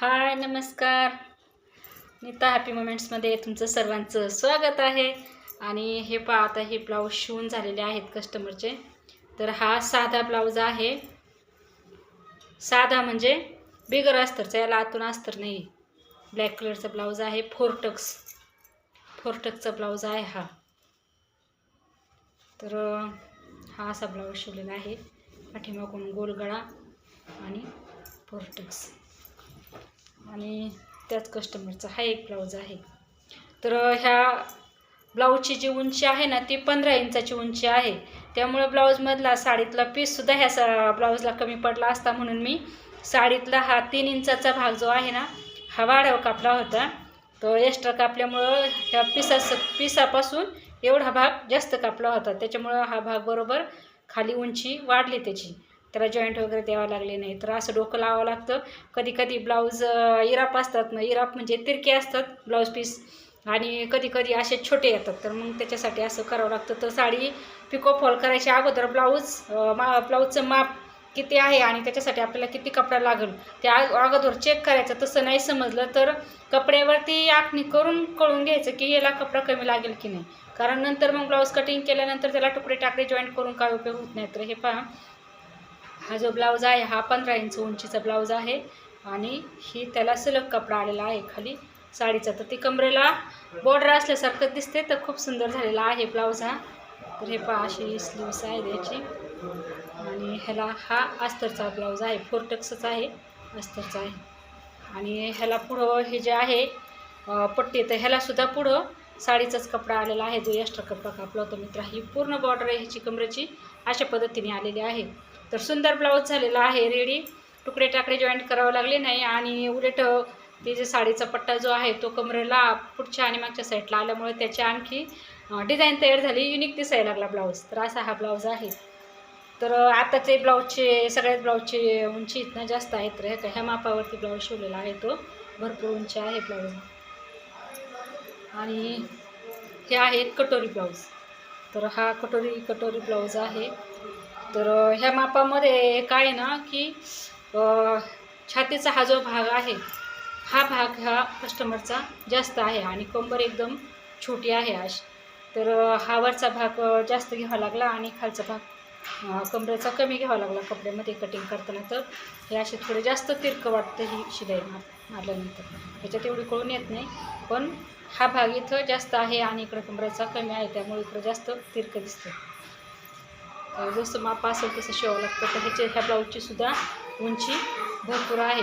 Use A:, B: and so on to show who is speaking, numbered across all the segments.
A: हाय नमस्कार. नीता हॅपी मुमेंट्समध्ये तुमचं सर्वांचं स्वागत आहे. आणि हे पहा आता हे ब्लाऊज शिवून झालेले आहेत कस्टमरचे तर हा साधा ब्लाऊज आहे. साधा म्हणजे बिगर अस्तरचा याला आतून अस्तर नाही. ब्लॅक कलरचा ब्लाऊज आहे फोरटक्स फोरटक्सचा ब्लाऊज आहे हा. तर हा असा ब्लाऊज शिवलेला आहे. पाठीमागून गोलगळा आणि फोरटक्स आणि त्याच कस्टमरचा हा एक ब्लाऊज आहे. तर ह्या ब्लाऊजची जी उंची आहे ना ती पंधरा इंचाची उंची आहे. त्यामुळं ब्लाऊजमधला साडीतला पीससुद्धा ह्या सा ब्लाऊजला कमी पडला असता म्हणून मी साडीतला हा तीन इंचाचा भाग जो आहे ना हा वाढव कापला होता. तो एक्स्ट्रा कापल्यामुळं ह्या पिसास पिसापासून एवढा भाग जास्त कापला होता. त्याच्यामुळं हा भाग बरोबर खाली उंची वाढली त्याची. त्याला जॉईंट वगैरे द्यावं लागले नाही तर असं डोकं लावावं लागतं. कधी कधी ब्लाऊज इराप असतात ना इराप म्हणजे तिरके असतात ब्लाऊज पीस आणि कधी कधी असे छोटे येतात. तर मग त्याच्यासाठी असं करावं लागतं. तर साडी पिको फॉल करायच्या अगोदर ब्लाऊज मा ब्लाऊजचं माप किती आहे आणि त्याच्यासाठी आपल्याला किती कपडा लागेल? ते अगोदर चेक करायचं. तसं नाही समजलं तर कपड्यावरती आखणी करून कळून घ्यायचं की याला कपडा कमी लागेल की नाही. कारण नंतर मग ब्लाऊज कटिंग केल्यानंतर त्याला तुकडे टाकडे जॉईंट करून काय उपयोग होत नाही. तर हे पहा. हा जो ब्लाऊज आहे हा पंधरा इंच उंचीचा ब्लाऊज आहे आणि ही त्याला सलग कपडा आलेला आहे खाली. साडीचा तर ती कमरेला बॉर्डर असल्यासारखं दिसते तर खूप सुंदर झालेला आहे ब्लाऊज हा. तर हे पहा अशी स्लीव्स आहे त्याची आणि ह्याला हा अस्तरचा ब्लाऊज आहे फोर टक्सचा आहे अस्तरचा आहे. आणि ह्याला पुढं हे जे आहे पट्टी तर ह्यालासुद्धा पुढं साडीचाच कपडा आलेला आहे जो एक्स्ट्रा कपडा कापला होता मित्र. ही पूर्ण बॉर्डर आहे ह्याची कमरेची अशा पद्धतीने आलेली आहे. तर सुंदर ब्लाऊज झालेला आहे रेडी तुकडे टाकडे जॉईंट करावं लागले नाही आणि उलट ते जे साडीचा पट्टा जो आहे तो कमरेला पुढच्या आणि मागच्या साईडला आल्यामुळे त्याची आणखी डिझाईन तयार झाली युनिक दिसायला लागला ब्लाऊज. तर असा हा ब्लाऊज आहे. तर आताचे ब्लाऊजचे सगळ्याच ब्लाऊजचे उंची इथनं जास्त आहेत तर ह्या ह्या मापावरती ब्लाऊज शिवलेला आहे तो. भरपूर उंची आहे ब्लाऊज. आणि हे आहे कटोरी ब्लाऊज. तर हा कटोरी कटोरी ब्लाऊज आहे. तर ह्या मापामध्ये काय आहे ना की छातीचा हा जो भाग आहे हा भाग हा कस्टमरचा जास्त आहे आणि कंबर एकदम छोटी आहे अशी तर हा वरचा भाग जास्त घ्यावा लागला आणि खालचा भाग अ, कमरेचा कमी घ्यावा लागला. कपड्यामध्ये कटिंग करताना तर हे असे थोडे जास्त तिरकं वाटतं ही शिलाई मार मारल्यानंतर. ह्याच्यात एवढी कळून येत नाही पण हा भाग इथं जास्त आहे आणि इकडं कमरेचा कमी आहे त्यामुळे इकडं जास्त तिरकं दिसतं जसं माप असेल तसं शिवावं लागतं. तर ह्याचे ह्या ब्लाऊजची सुद्धा उंची भरपूर आहे.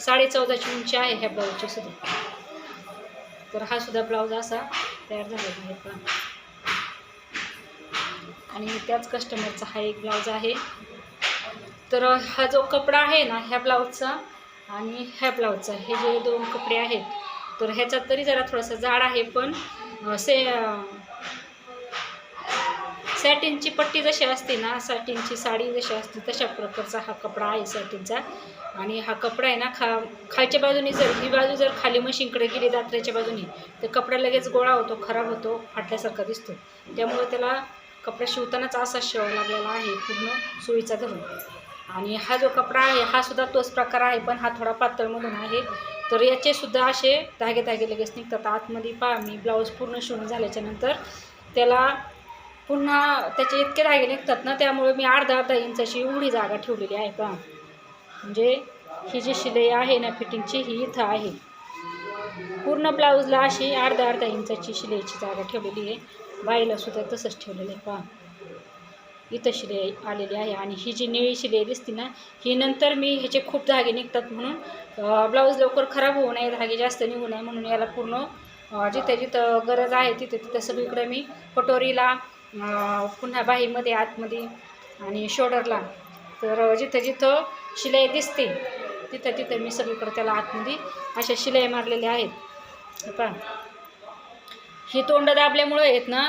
A: साडे चौदाची उंची आहे ह्या ब्लाऊजची सुद्धा. तर हा सुद्धा ब्लाऊज असा तयार झालेला आहे पण आणि त्याच कस्टमरचा हा एक ब्लाऊज आहे. तर हा जो कपडा आहे ना ह्या ब्लाऊजचा आणि ह्या ब्लाऊजचा हे जे दोन कपडे आहेत तर ह्याच्यात तरी जरा थोडासा जाड आहे पण से सॅटिनची पट्टी जशी असते ना सॅटिनची साडी जशी असते तशा प्रकारचा हा कपडा आहे सॅटिनचा. आणि हा कपडा आहे ना खा खालच्या बाजूने जर ही बाजू जर खाली मशीनकडे गेली दात्र्याच्या बाजूने तर कपडा लगेच गोळा होतो खराब होतो फाटल्यासारखा दिसतो. त्यामुळे त्याला कपडा शिवतानाच असा शिवावा लागलेला आहे पूर्ण सोयीचा धरून. आणि हा जो कपडा आहे हा सुद्धा तोच प्रकार आहे पण हा थोडा पातळमधून आहे. तर याचे सुद्धा असे धागे धागे लगेच निघतात. आतमध्ये पहा मी ब्लाऊज पूर्ण शिवून झाल्याच्यानंतर त्याला पुन्हा त्याचे इतके धागे निघतात ना त्यामुळे मी अर्धा अर्धा इंचाची एवढी जागा ठेवलेली आहे पहा. म्हणजे ही जी शिलाई आहे ना फिटिंगची ही इथं आहे. पूर्ण ब्लाऊजला अशी अर्धा अर्धा इंचाची शिलाईची जागा ठेवलेली आहे. बाईला सुद्धा तसंच ठेवलेलं आहे पहा. इथं शिलाई आलेली आहे आणि ही जी निळी शिलाई दिसते ना ही नंतर मी ह्याचे खूप धागे निघतात म्हणून ब्लाऊज लवकर खराब होऊ नये धागे जास्त निघू नये म्हणून याला पूर्ण जिथं जिथं गरज आहे तिथं तिथं सगळीकडे मी कटोरीला पुन्हा बाहीमध्ये आतमध्ये आणि शोल्डरला तर जिथं जिथं शिलाई दिसते तिथं तिथं मी सगळीकडे त्याला आतमध्ये अशा शिलाई मारलेल्या आहेत. हे पहा. ही तोंड दाबल्यामुळं आहेत ना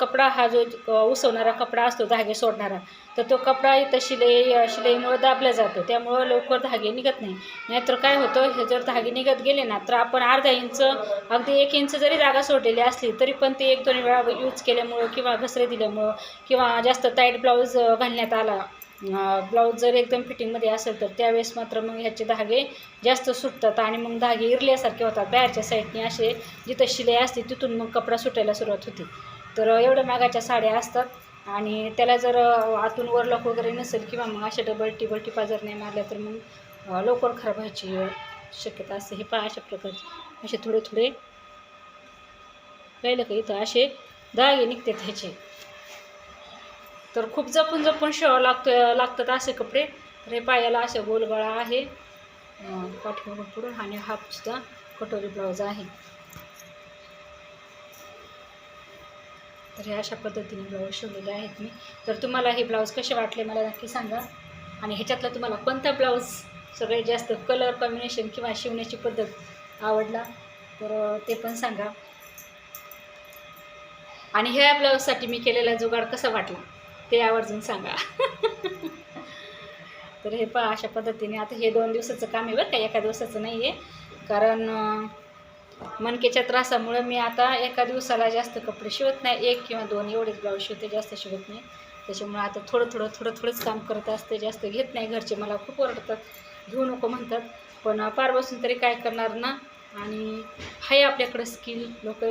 A: कपडा हा जो उसवणारा कपडा असतो धागे सोडणारा तर तो कपडा इथं शिलाई शिलाईमुळं दाबला जातो. त्यामुळं लवकर धागे निघत नाही. नाहीतर काय होतं हे जर धागे निघत गेले ना तर आपण अर्धा इंच अगदी एक इंच जरी जागा सोडलेली असली तरी पण ते एक दोन वेळा यूज केल्यामुळं किंवा घसरे दिल्यामुळं किंवा जास्त टाईट ब्लाऊज घालण्यात आला ब्लाऊज जर एकदम फिटिंगमध्ये असेल तर त्यावेळेस मात्र मग ह्याचे धागे जास्त सुटतात आणि मग धागे इरल्यासारखे होतात. बाहेरच्या साईडने असे जिथं शिलाई असते तिथून मग कपडा सुटायला सुरुवात होते. तर एवढ्या मागाच्या साड्या असतात आणि त्याला जर आतून वरलॉक वगैरे नसेल किंवा मग अशा डबल टिबल टिपा जर नाही मारल्या तर मग लवकर खराब व्हायची शक्यता असते. हे पहा अशा प्रकारचे असे थोडे थोडे राहिलं का इथं असे धागे निघतात ह्याचे. तर खूप जपून जपून शिवावं लागतं लागतात असे कपडे. तर हे पायाला असे गोलगळा आहे. अं, पाठीमागून पुढून आणि हाफसुद्धा कटोरी ब्लाऊज आहे. तर हे अशा पद्धतीने ब्लाऊज शिवलेले आहेत मी. तर तुम्हाला हे ब्लाऊज कसे वाटले मला नक्की सांगा. आणि ह्याच्यातला तुम्हाला कोणता ब्लाऊज सगळ्यात जास्त कलर कॉम्बिनेशन किंवा शिवण्याची पद्धत आवडला तर ते पण सांगा. आणि ह्या ब्लाऊजसाठी मी केलेला जुगाड कसा वाटला? ते आवर्जून सांगा. तर हे पहा अशा पद्धतीने आता हे दोन दिवसाचं काम आहे बरं का एका दिवसाचं नाही आहे कारण मनकेच्या त्रासामुळं मी आता एका दिवसाला जास्त कपडे शिवत नाही. एक किंवा दोन एवढेच ब्लाऊज शिवते जास्त शिवत नाही. त्याच्यामुळं आता थोडं थोडं थोडं थोडंच काम करत असते जास्त घेत नाही. घरचे मला खूप ओरडतात घेऊ नको म्हणतात. पण पार बसून तरी काय करणार ना? आणि आहे आपल्याकडं स्किल. लोक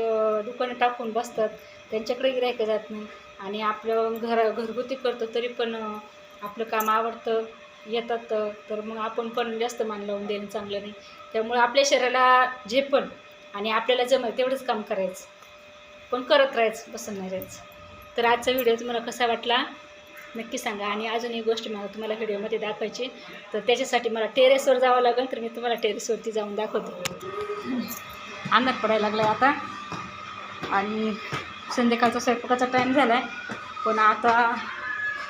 A: दुकानं टाकून बसतात. त्यांच्याकडे गिरायकं जात नाही. आणि आपलं घर घरगुती करतो तरी पण आपलं काम आवडतं येतात तर मग आपण पण जास्त मान लावून देणं चांगलं नाही. त्यामुळे आपल्या शरीराला जे पण आणि आपल्याला जमेल तेवढंच काम करायचं. पण करत राहायचं बसून नाही राहायचं. तर आजचा व्हिडिओ तुम्हाला कसा वाटला? नक्की सांगा. आणि अजून एक गोष्ट मला तुम्हाला व्हिडिओमध्ये दाखवायची तर त्याच्यासाठी मला टेरेसवर जावं लागेल तर मी तुम्हाला टेरेसवरती जाऊन दाखवते. अंधार पडायला लागला आता. आणि संध्याकाळचा स्वयंपाकाचा टाईम झाला आहे पण आता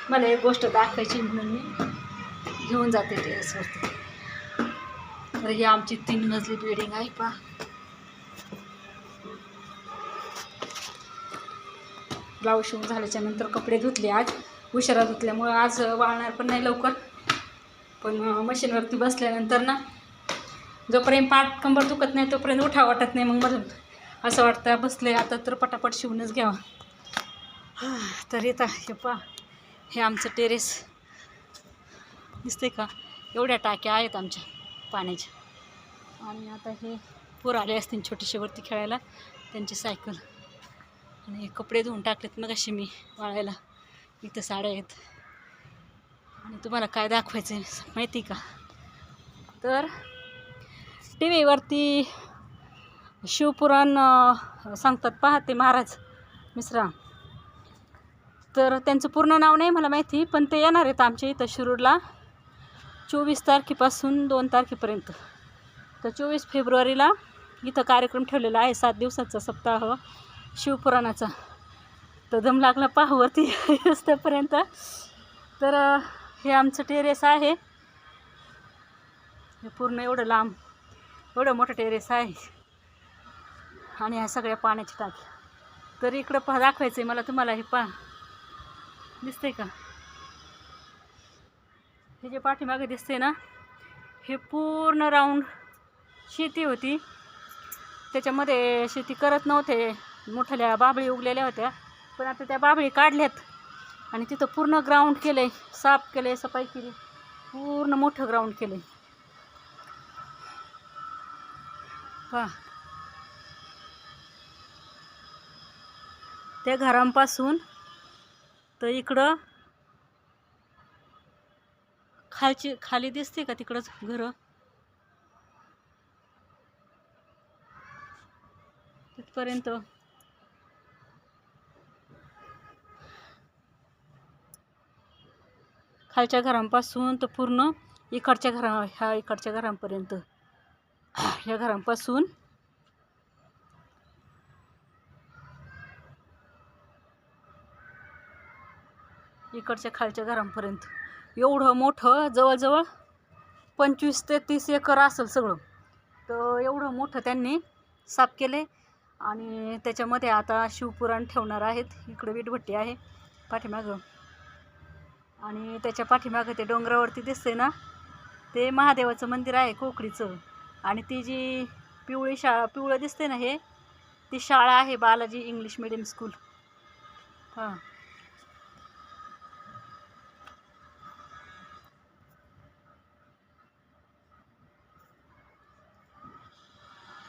A: मला एक गोष्ट दाखवायची म्हणून मी घेऊन जाते टेरेसवरती तर ही आमची तीन मजली बिल्डिंग आहे पा ब्लाऊज शिवून झाल्याच्यानंतर कपडे धुतले आज. उशिरा धुतल्यामुळं आज वाळणार पण नाही लवकर. पण मशीनवरती बसल्यानंतर ना जोपर्यंत पाठ कंबर दुखत नाही तोपर्यंत उठा वाटत नाही मग मला असं वाटतं बसले आता तर पटापट शिवूनच घ्यावा. तर येता हे पा हे आमचं टेरेस. दिसते का? एवढ्या टाक्या आहेत आमच्या पाण्याच्या. आणि आता हे पोर आले असतील छोटेसे वरती खेळायला. त्यांची सायकल. आणि हे कपडे धुवून टाकलेत मग अशी मी वाळायला इथं साड्या आहेत. आणि तुम्हाला काय दाखवायचं आहे माहिती का? तर टी व्हीवरती शिवपुराण सांगतात पहा ते महाराज मिश्रा. तर त्यांचं पूर्ण नाव नाही मला माहिती पण ते येणार आहेत आमच्या इथं शिरूरला चोवीस तारखेपासून दोन तारखेपर्यंत. तर चोवीस फेब्रुवारीला इथं कार्यक्रम ठेवलेला आहे सात दिवसाचा सप्ताह शिवपुराणाचा. तर दम लागला पाहावरती येऊपर्यंत तर हे आमचं टेरेस आहे. हे पूर्ण एवढं लांब एवढं मोठं टेरेस आहे. आणि ह्या सगळ्या पाण्याची टाकी. तर इकडं पहा दाखवायचं आहे मला तुम्हाला हे पहा. दिसतंय का? हे जे पाठीमागे दिसते ना हे पूर्ण राऊंड शेती होती. त्याच्यामध्ये शेती करत नव्हते. मोठ्याल्या बाबळी उगलेल्या होत्या. पण आता त्या बाबळी काढल्यात आणि तिथं पूर्ण ग्राउंड केलं आहे साफ केलं आहे सफाई केली. पूर्ण मोठं ग्राउंड केलं आहे त्या घरांपासून तर इकडं खालची खाली दिसते का तिकडंच घरं? तिथपर्यंत. खालच्या घरांपासून तर पूर्ण इकडच्या घरा ह्या इकडच्या घरांपर्यंत. ह्या घरांपासून इकडच्या खालच्या घरांपर्यंत. एवढं मोठं जवळजवळ पंचवीस ते तीस एकर असेल सगळं. तर एवढं मोठं त्यांनी साफ केले आणि त्याच्यामध्ये आता शिवपुराण ठेवणार आहेत. इकडं वीटभट्टी आहे पाठीमागं. आणि त्याच्या पाठीमागं ते डोंगरावरती दिसते ना ते महादेवाचं मंदिर आहे कोकडीचं आणि ती जी पिवळी शाळा पिवळं दिसते ना हे ती शाळा आहे बालाजी इंग्लिश मिडियम स्कूल. हां.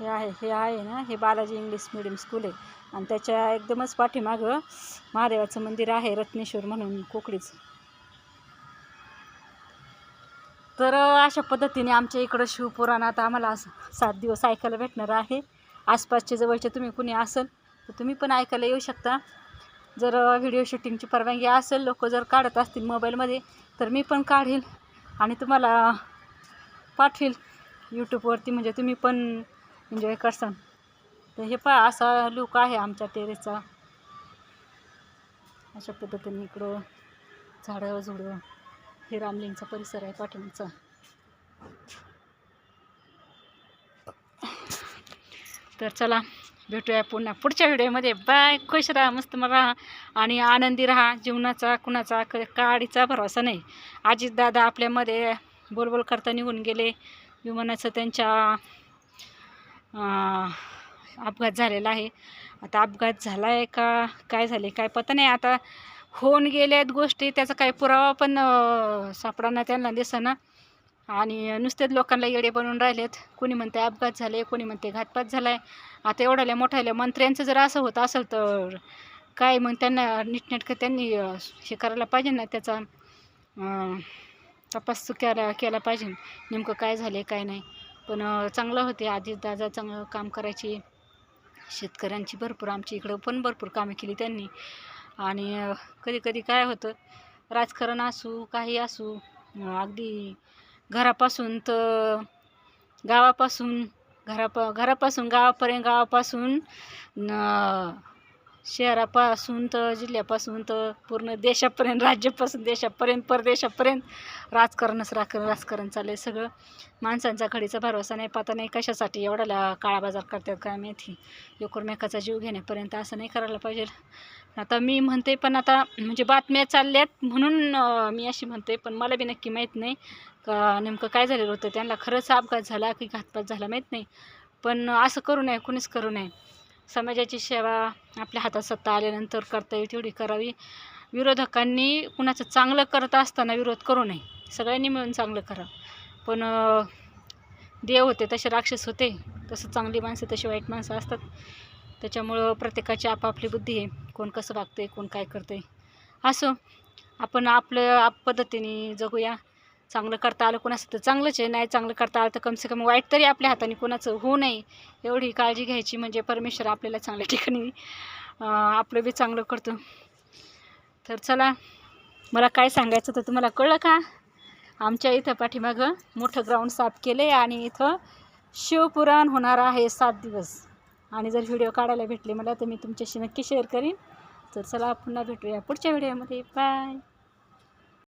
A: हे आहे हे आहे ना हे बालाजी इंग्लिश मिडियम स्कूल आहे. आणि त्याच्या एकदमच पाठीमागं महादेवाचं मंदिर आहे रत्नेश्वर म्हणून कोकडीचं तर अशा पद्धतीने आमच्या इकडं शिवपुराणात आम्हाला असं सात दिवस ऐकायला भेटणार आहे. आसपासचे जवळचे तुम्ही कुणी असेल तर तुम्ही पण ऐकायला येऊ शकता. जर व्हिडिओ शूटिंगची परवानगी असेल लोक जर काढत असतील मोबाईलमध्ये तर मी पण काढील आणि तुम्हाला पाठवील यूट्यूबवरती म्हणजे तुम्ही पण एन्जॉय करसन. तर हे पहा असा लुक आहे आमच्या टेरेसचा अशा पद्धतीने इकडं झाडं झुडं हे रामलिंगचा परिसर आहे पाठवणचा तर चला भेटूया पुन्हा पुढच्या व्हिडिओमध्ये बाय खुश राहा मस्त राहा आणि आनंदी राहा. जीवनाचा कुणाचा क काडीचा भरोसा नाही. आजीत दादा आपल्यामध्ये बोलबोल करता निघून गेले. विमानाचं त्यांच्या अपघात झालेला आहे. आता अपघात झाला आहे का काय झाले काय पता नाही. आता होऊन गेल्या आहेत गोष्टी त्याचा काही पुरावा पण सापडाना त्यांना दिसना. आणि नुसतेच लोकांना येडे बनवून राहिलेत. कोणी म्हणते अपघात झाले कोणी म्हणते घातपात झाला आहे आता एवढ्याल्या मोठ्याल्या मंत्र्यांचं जर असं होत असेल तर काय मग त्यांना नीटनेटकं त्यांनी हे करायला पाहिजे ना त्याचा तपास केला केला पाहिजे. नेमकं काय झाले काय नाही. पण चांगलं होते. आधी दादा चांगलं काम करायची. शेतकऱ्यांची भरपूर आमच्या इकडं पण भरपूर कामे केली त्यांनी. आणि कधी कधी काय होतं राजकारण असू काही असू अगदी घरापासून तर गावापासून घराप घरापासून गावापर्यंत गावापासून शहरापासून तर जिल्ह्यापासून तर पूर्ण देशापर्यंत राज्यापासून देशापर्यंत परदेशापर्यंत राजकारणच राजकारण राजकारण चाललं आहे सगळं. माणसांचा घडीचा भरोसा नाही पाता नाही कशासाठी एवढ्याला काळा बाजार करतात काय माहिती. एकमेकाचा जीव घेण्यापर्यंत असं नाही करायला पाहिजे. आता मी म्हणते पण आता म्हणजे बातम्या चालल्यात म्हणून मी अशी म्हणते पण मला बी नक्की माहीत नाही का नेमकं काय झालेलं होतं. त्यांना खरंच अपघात झाला की घातपात झाला माहीत नाही. पण असं करू नये कुणीच करू नये. समाजाची सेवा आपल्या हातात सत्ता आल्यानंतर करता येईल तेवढी करावी. विरोधकांनी कुणाचं चांगलं करत असताना विरोध करू नये. सगळ्यांनी मिळून चांगलं करा पण देव होते तसे राक्षस होते. तसं चांगली माणसं तशी वाईट माणसं असतात. त्याच्यामुळं प्रत्येकाची आपापली बुद्धी आहे. कोण कसं वागते कोण काय करते असो आपण आपलं आप पद्धतीने जगूया. चांगलं करता आलं कोणाचं तर चांगलंच आहे. नाही चांगलं करता आलं तर कमसे कम वाईट तरी आपल्या हाताने कोणाचं होऊ नये. एवढी काळजी घ्यायची म्हणजे परमेश्वर आपल्याला चांगल्या ठिकाणी आपलं बी चांगलं करतो. तर चला मला काय सांगायचं तर तुम्हाला कळलं का? आमच्या इथं पाठीमागं मोठं ग्राउंड साफ केलं आहे आणि इथं शिवपुराण होणार आहे सात दिवस. आणि जर व्हिडिओ काढायला भेटले मला तर मी तुमच्याशी नक्की शेअर करीन. तर चला पुन्हा भेटूया पुढच्या व्हिडिओमध्ये बाय